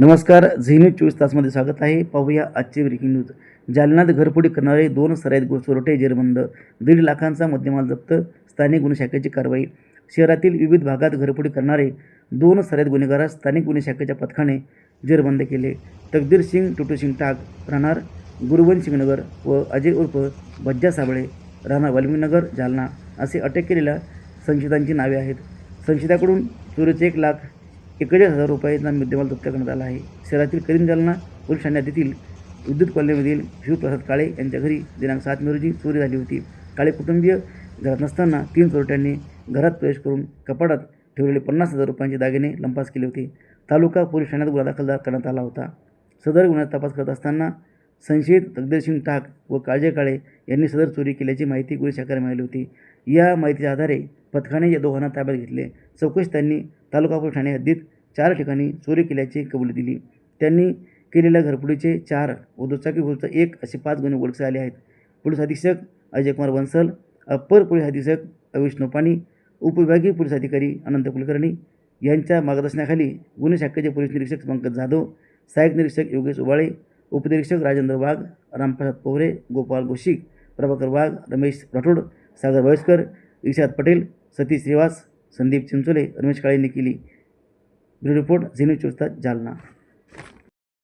नमस्कार Zee news चोवीस तासमध्ये स्वागत आहे. पाहूया आजचे ब्रेकिंग न्यूज जालन्यात घरफोडी करणारे दोन सराईत गो जेरबंद. दीड लाखांचा मुद्देमाल जप्त. स्थानिक गुन्हे शाखेची कारवाई. शहरातील विविध भागात घरफोडी करणारे दोन सराईत गुन्हेगारास स्थानिक गुन्हे शाखेच्या पथकाने जेरबंद केले. तकदीर सिंग टुटू सिंग टाक राहणार गुरुवंश सिंगनगर व अजय उर्फ बज्जा साबळे राहणार वाल्मीनगर जालना. असे अटक केलेल्या संशयितांची नावे आहेत. संशयिताकडून चोरीचे एक लाख एकेचाळीस हजार रुपयांचा मुद्देमाल जप्त करण्यात आला आहे. शहरातील करीम जालना पोलीस ठाण्यात येथील विद्युत कॉलनीमधील शिवप्रसाद काळे यांच्या घरी दिनांक सात मे रोजी चोरी झाली होती. काळे कुटुंबीय घरात नसताना तीन चोरट्यांनी घरात प्रवेश करून कपाटात ठेवलेले पन्नास हजार रुपयांचे दागिने लंपास केले होते. तालुका पोलीस ठाण्यात गुन्हा दाखल करण्यात आला होता. सदर गुन्ह्यात तपास करत असताना संशयित तकदीरसिंग टाक व काळजे काळे यांनी सदर चोरी केल्याची माहिती गुन्हे शाखेने मिळाली होती. या माहितीच्या आधारे पथकाने या दोघांना ताब्यात घेतले. चौकशी त्यांनी तालुका पोलीस ठाणे हद्दीत चार ठिकाणी चोरी केल्याची कबुली दिली. त्यांनी केलेल्या घरफोडीचे चार व दुचाकी घोरचा एक असे पाच गुन्हे उघडकीस आले आहेत. पोलीस अधीक्षक अजयकुमार बन्सल अप्पर पोलीस अधीक्षक अविश नोपाणी उपविभागीय पोलीस अधिकारी अनंत कुलकर्णी यांच्या मार्गदर्शनाखाली गुन्हे शाखेचे पोलीस निरीक्षक पंकज जाधव सहाय्यक निरीक्षक योगेश उबाळे उपनिरीक्षक राजेंद्र वाघ रामप्रसाद पोहरे गोपाल गोशिक प्रभाकर वाघ रमेश राठोड सागर वयस्कर इशाद पटेल सतीश श्रीवास संदीप चिंचोले रमेश काळेंनी यांनी केली. ब्युरो रिपोर्ट झेन्यू चोवीस तास जालना.